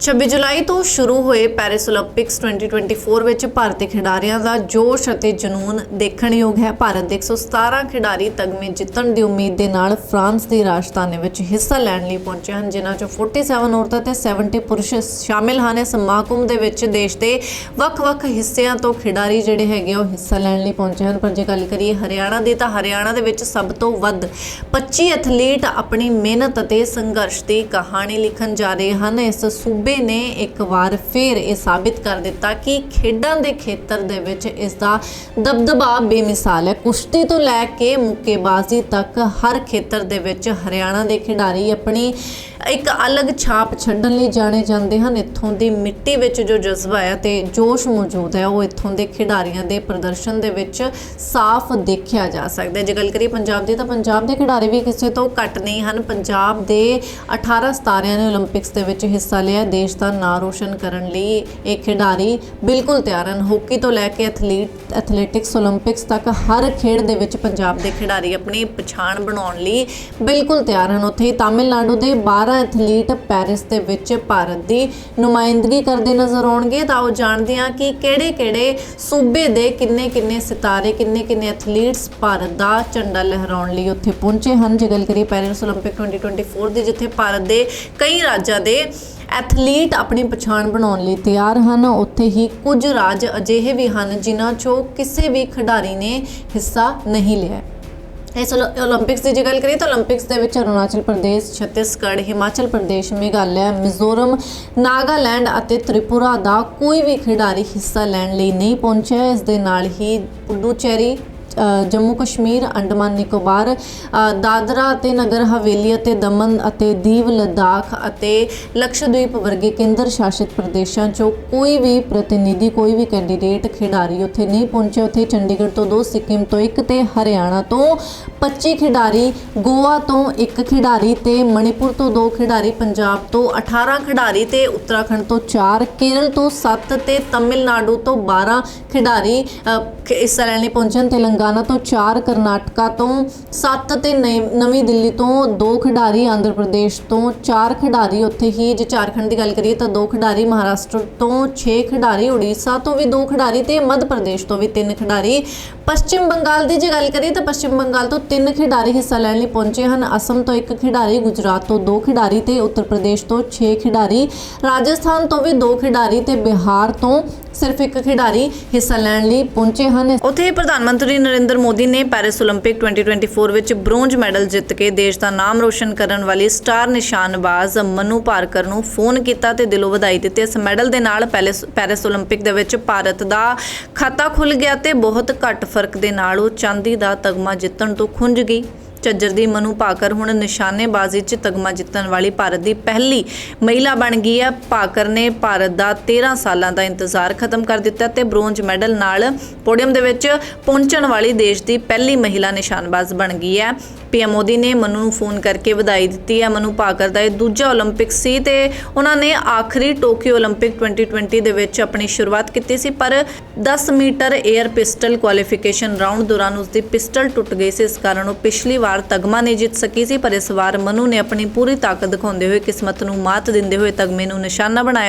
26 ਜੁਲਾਈ ਤੋਂ ਸ਼ੁਰੂ ਹੋਏ ਪੈਰਿਸ 올림픽ਸ 2024 ਵਿੱਚ ਭਾਰਤੀ ਖਿਡਾਰੀਆਂ ਦਾ ਜੋਸ਼ ਅਤੇ ਜਨੂਨ ਦੇਖਣਯੋਗ ਹੈ। ਭਾਰਤ ਦੇ 117 ਖਿਡਾਰੀ ਤਗਮੇ ਜਿੱਤਣ ਦੀ ਉਮੀਦ ਦੇ ਨਾਲ ਫਰਾਂਸ ਦੀ ਰਾਜਧਾਨੀ ਵਿੱਚ ਹਿੱਸਾ ਲੈਣ ਲਈ ਪਹੁੰਚੇ ਹਨ, ਜਿਨ੍ਹਾਂ 'ਚ 47 ਔਰਤਾਂ ਤੇ 70 ਪੁਰਸ਼ ਸ਼ਾਮਿਲ ਹਨ। ਇਸ ਸਮਾਗਮ ਦੇ ਵਿੱਚ ਦੇਸ਼ ਦੇ ਵੱਖ-ਵੱਖ ਹਿੱਸਿਆਂ ਤੋਂ ਖਿਡਾਰੀ ਜਿਹੜੇ ਹੈਗੇ ਉਹ ਹਿੱਸਾ ਲੈਣ ਲਈ ਪਹੁੰਚੇ ਹਨ। ਪਰ ਜੇ ਗੱਲ ਕਰੀਏ ਹਰਿਆਣਾ ਦੀ, ਤਾਂ ਹਰਿਆਣਾ ਦੇ ਵਿੱਚ ਸਭ ਤੋਂ ਵੱਧ 25 ਐਥਲੀਟ ਆਪਣੀ ਮਿਹਨਤ ਅਤੇ ਸੰਘਰਸ਼ ਦੀ ਕਹਾਣੀ ਲਿਖਣ ਜਾ ਰਹੇ ਹਨ। ਇਸ ਸੂਬੇ ਸੂਬੇ ਨੇ ਇੱਕ ਵਾਰ ਫੇਰ ਇਹ ਸਾਬਿਤ ਕਰ ਦਿੱਤਾ ਕਿ ਖੇਡਾਂ ਦੇ ਖੇਤਰ ਦੇ ਵਿੱਚ ਇਸ ਦਾ ਦਬਦਬਾ ਬੇਮਿਸਾਲ ਹੈ। ਕੁਸ਼ਤੀ ਤੋਂ ਲੈ ਕੇ ਮੁੱਕੇਬਾਜ਼ੀ ਤੱਕ ਹਰ ਖੇਤਰ ਦੇ ਵਿੱਚ ਹਰਿਆਣਾ ਦੇ ਖਿਡਾਰੀ ਆਪਣੀ ਇੱਕ ਅਲੱਗ ਛਾਪ ਛੱਡਣ ਲਈ ਜਾਣੇ ਜਾਂਦੇ ਹਨ। ਇੱਥੋਂ ਦੀ ਮਿੱਟੀ ਵਿੱਚ ਜੋ ਜਜ਼ਬਾ ਹੈ ਤੇ ਜੋਸ਼ ਮੌਜੂਦ ਹੈ, ਉਹ ਇੱਥੋਂ ਦੇ ਖਿਡਾਰੀਆਂ ਦੇ ਪ੍ਰਦਰਸ਼ਨ ਦੇ ਵਿੱਚ ਸਾਫ਼ ਦੇਖਿਆ ਜਾ ਸਕਦਾ ਜੇ ਗੱਲ ਕਰੀਏ ਪੰਜਾਬ ਦੀ, ਤਾਂ ਪੰਜਾਬ ਦੇ ਖਿਡਾਰੀ ਵੀ ਕਿਸੇ ਤੋਂ ਘੱਟ ਨਹੀਂ ਹਨ। ਪੰਜਾਬ ਦੇ 18 ਸਤਾਰਿਆਂ ਨੇ 올림픽ਸ ਦੇ ਵਿੱਚ ਹਿੱਸਾ ਲਿਆ ਦੇ ਦੇਸ਼ ਦਾ ਨਾਂ ਰੋਸ਼ਨ ਕਰਨ ਲਈ ਇਹ ਖਿਡਾਰੀ ਬਿਲਕੁਲ ਤਿਆਰ ਹਨ। ਹਾਕੀ ਤੋਂ ਲੈ ਕੇ ਐਥਲੀਟ, ਐਥਲੈਟਿਕਸ 올림픽ਸ ਤੱਕ ਹਰ ਖੇਡ ਦੇ ਵਿੱਚ ਪੰਜਾਬ ਦੇ ਖਿਡਾਰੀ ਆਪਣੀ ਪਛਾਣ ਬਣਾਉਣ ਲਈ ਬਿਲਕੁਲ ਤਿਆਰ ਹਨ। ਉੱਥੇ ਹੀ ਤਾਮਿਲਨਾਡੂ ਦੇ 12 ਐਥਲੀਟ ਪੈਰਿਸ ਦੇ ਵਿੱਚ ਭਾਰਤ ਦੀ ਨੁਮਾਇੰਦਗੀ ਕਰਦੇ ਨਜ਼ਰ ਆਉਣਗੇ। ਤਾਂ ਉਹ ਜਾਣਦੇ ਹਾਂ ਕਿ ਕਿਹੜੇ-ਕਿਹੜੇ ਸੂਬੇ ਦੇ ਕਿੰਨੇ-ਕਿੰਨੇ ਸਿਤਾਰੇ, ਕਿੰਨੇ-ਕਿੰਨੇ ਐਥਲੀਟਸ ਭਾਰਤ ਦਾ ਝੰਡਾ ਲਹਿਰਾਉਣ ਲਈ ਉੱਥੇ ਪਹੁੰਚੇ ਹਨ। ਜੇ ਗੱਲ ਕਰੀਏ ਪੈਰਿਸ 올림픽 2024 ਦੀ, ਜਿੱਥੇ ਭਾਰਤ ਦੇ ਕਈ ਰਾਜਾਂ ਦੇ ਐਥਲੀਟ ਆਪਣੀ ਪਛਾਣ ਬਣਾਉਣ ਲਈ ਤਿਆਰ ਹਨ। ਉੱਥੇ ਹੀ ਕੁਝ ਰਾਜ ਅਜਿਹੇ ਵੀ ਹਨ ਜਿਨ੍ਹਾਂ 'ਚੋਂ ਕਿਸੇ ਵੀ ਖਿਡਾਰੀ ਨੇ ਹਿੱਸਾ ਨਹੀਂ ਲਿਆ। ਇਸ ਓਲੰਪਿਕਸ ਦੀ ਜੇ ਗੱਲ ਕਰੀਏ ਤਾਂ ਓਲੰਪਿਕਸ ਦੇ ਵਿੱਚ ਅਰੁਣਾਚਲ ਪ੍ਰਦੇਸ਼, ਛੱਤੀਸਗੜ੍ਹ, ਹਿਮਾਚਲ ਪ੍ਰਦੇਸ਼, ਮੇਘਾਲਿਆ, ਮਿਜ਼ੋਰਮ, ਨਾਗਾਲੈਂਡ ਅਤੇ ਤ੍ਰਿਪੁਰਾ ਦਾ ਕੋਈ ਵੀ ਖਿਡਾਰੀ ਹਿੱਸਾ ਲੈਣ ਲਈ ਨਹੀਂ ਪਹੁੰਚਿਆ। ਇਸ ਦੇ ਨਾਲ ਹੀ ਪੁਡੂਚੇਰੀ ਜੰਮੂ ਕਸ਼ਮੀਰ ਅੰਡਮਾਨ ਨਿਕੋਬਾਰ ਦਾਦਰਾ ਅਤੇ ਨਗਰ ਹਵੇਲੀ ਅਤੇ ਦਮਨ ਅਤੇ ਦੀਵ ਲਦਾਖ ਅਤੇ ਲਕਸ਼ਦ੍ਵੀਪ ਵਰਗੇ ਕੇਂਦਰ ਸ਼ਾਸਿਤ ਪ੍ਰਦੇਸ਼ਾਂ 'ਚੋਂ ਕੋਈ ਵੀ ਪ੍ਰਤੀਨਿਧੀ ਕੋਈ ਵੀ ਕੈਂਡੀਡੇਟ ਖਿਡਾਰੀ ਉੱਥੇ ਨਹੀਂ ਪਹੁੰਚੇ। ਉੱਥੇ ਚੰਡੀਗੜ੍ਹ ਤੋਂ ਦੋ ਸਿੱਕਿਮ ਤੋਂ ਇੱਕ ਤੇ ਹਰਿਆਣਾ ਤੋਂ 25 ਖਿਡਾਰੀ ਗੋਆ ਤੋਂ ਇੱਕ ਖਿਡਾਰੀ ਤੇ ਮਣੀਪੁਰ ਤੋਂ ਦੋ ਖਿਡਾਰੀ ਪੰਜਾਬ ਤੋਂ 18 ਖਿਡਾਰੀ ਤੇ ਉੱਤਰਾਖੰਡ ਤੋਂ 4 ਕੇਰਲ ਤੋਂ 7 ਤੇ ਤਮਿਲਨਾਡੂ ਤੋਂ 12 ਖਿਡਾਰੀ ਅ, ਹਿੱਸਾ ਲੈਣ ਲਈ ਪਹੁੰਚਣ। ਤੇਲੰਗਾਨਾ ਤੋਂ 4 ਕਰਨਾਟਕਾ ਤੋਂ 7 ਤੇ ਨਵੀਂ ਦਿੱਲੀ ਤੋਂ 2 ਖਿਡਾਰੀ, ਆਂਧਰਾ ਪ੍ਰਦੇਸ਼ ਤੋਂ 4 ਖਿਡਾਰੀ। ਉੱਥੇ ਹੀ ਜੇ ਝਾਰਖੰਡ ਦੀ ਗੱਲ ਕਰੀਏ ਤਾਂ 2 ਖਿਡਾਰੀ ਮਹਾਰਾਸ਼ਟਰ ਤੋਂ 6 ਖਿਡਾਰੀ, ਉੜੀਸਾ ਤੋਂ ਵੀ 2 ਖਿਡਾਰੀ ਤੇ ਮੱਧ ਪ੍ਰਦੇਸ਼ ਤੋਂ ਵੀ 3 ਖਿਡਾਰੀ। ਪੱਛਮ ਬੰਗਾਲ ਦੀ ਜੇ ਗੱਲ ਕਰੀਏ ਤਾਂ ਪੱਛਮ ਬੰਗਾਲ ਤੋਂ 3 ਖਿਡਾਰੀ ਹਿੱਸਾ ਲੈਣ ਲਈ ਪਹੁੰਚੇ ਹਨ। ਅਸਮ ਤੋਂ 1 ਖਿਡਾਰੀ, ਗੁਜਰਾਤ ਤੋਂ 2 ਖਿਡਾਰੀ ਤੇ ਉੱਤਰ ਪ੍ਰਦੇਸ਼ ਤੋਂ 6 ਖਿਡਾਰੀ। ਰਾਜਸਥਾਨ ਤੋਂ ਵੀ 2 ਖਿਡਾਰੀ ਤੇ ਬਿਹਾਰ ਤੋਂ ਸਿਰਫ ਇੱਕ ਖਿਡਾਰੀ ਹਿੱਸਾ ਲੈਣ ਲਈ ਪਹੁੰਚੇ ਹਨ ਉੱਥੇ ਹੀ ਪ੍ਰਧਾਨ ਮੰਤਰੀ ਨਰਿੰਦਰ ਮੋਦੀ ਨੇ ਪੈਰਿਸ 올림픽 2024 ਵਿੱਚ ਬ੍ਰੌਂਜ ਮੈਡਲ ਜਿੱਤ ਕੇ ਦੇਸ਼ ਦਾ ਨਾਮ ਰੋਸ਼ਨ ਕਰਨ ਵਾਲੀ ਸਟਾਰ ਨਿਸ਼ਾਨਬਾਜ਼ ਮਨੂ ਭਾਰਕਰ ਨੂੰ ਫੋਨ ਕੀਤਾ ਤੇ ਦਿਲੋਂ ਵਧਾਈ ਦਿੱਤੀ ਇਸ ਮੈਡਲ ਦੇ ਨਾਲ ਪੈਰਿਸ ਪੈਰਿਸ 올림픽 ਦੇ ਵਿੱਚ ਭਾਰਤ ਦਾ ਖਾਤਾ ਖੁੱਲ ਗਿਆ ਤੇ ਬਹੁਤ ਘੱਟ ਫਰਕ ਦੇ ਨਾਲ ਉਹ ਚਾਂਦੀ ਦਾ ਤਗਮਾ ਜਿੱਤਣ ਤੋਂ ਖੁੰਝ ਗਈ ਝੱਜਰ ਦੀ ਮਨੂ ਭਾਕਰ ਹੁਣ ਨਿਸ਼ਾਨੇਬਾਜ਼ੀ 'ਚ ਤਗਮਾ ਜਿੱਤਣ ਵਾਲੀ ਭਾਰਤ ਦੀ ਪਹਿਲੀ ਮਹਿਲਾ ਬਣ ਗਈ ਹੈ। ਭਾਕਰ ਨੇ ਭਾਰਤ ਦਾ 13 ਸਾਲਾਂ ਦਾ ਇੰਤਜ਼ਾਰ ਖਤਮ ਕਰ ਦਿੱਤਾ ਤੇ ਬ੍ਰੌਂਜ ਮੈਡਲ ਨਾਲ ਪੋਡੀਅਮ ਦੇ ਵਿੱਚ ਪਹੁੰਚਣ ਵਾਲੀ ਦੇਸ਼ ਦੀ ਪਹਿਲੀ ਮਹਿਲਾ ਨਿਸ਼ਾਨਬਾਜ਼ ਬਣ ਗਈ ਹੈ। ਪੀਐਮ ਮੋਦੀ ਨੇ ਮਨੂ ਨੂੰ ਫੋਨ ਕਰਕੇ ਵਧਾਈ ਦਿੱਤੀ ਹੈ। ਮਨੂ ਪਾਕਰ ਦਾ ਇਹ ਦੂਜਾ 올림픽 ਸੀ ਤੇ ਉਹਨਾਂ ਨੇ ਆਖਰੀ ਟੋਕੀਓ 올림픽 2020 ਦੇ ਵਿੱਚ ਆਪਣੀ ਸ਼ੁਰੂਆਤ ਕੀਤੀ ਸੀ, ਪਰ 10 metre air pistol qualification round ਦੌਰਾਨ ਉਸ ਦੀ ਪਿਸਟਲ ਟੁੱਟ ਗਈ ਸੀ। ਇਸ ਕਾਰਨ ਉਹ ਪਿਛਲੀ ਵਾਰ ਤਗਮਾ ਨਹੀਂ ਜਿੱਤ ਸਕੀ ਸੀ, ਪਰ ਇਸ ਵਾਰ ਮਨੂ ਨੇ ਆਪਣੀ ਪੂਰੀ ਤਾਕਤ ਦਿਖਾਉਂਦੇ ਹੋਏ ਕਿਸਮਤ ਨੂੰ ਮਾਤ ਦਿੰਦੇ ਹੋਏ ਤਗਮੇ ਨੂੰ ਨਿਸ਼ਾਨਾ ਬਣਾਇਆ।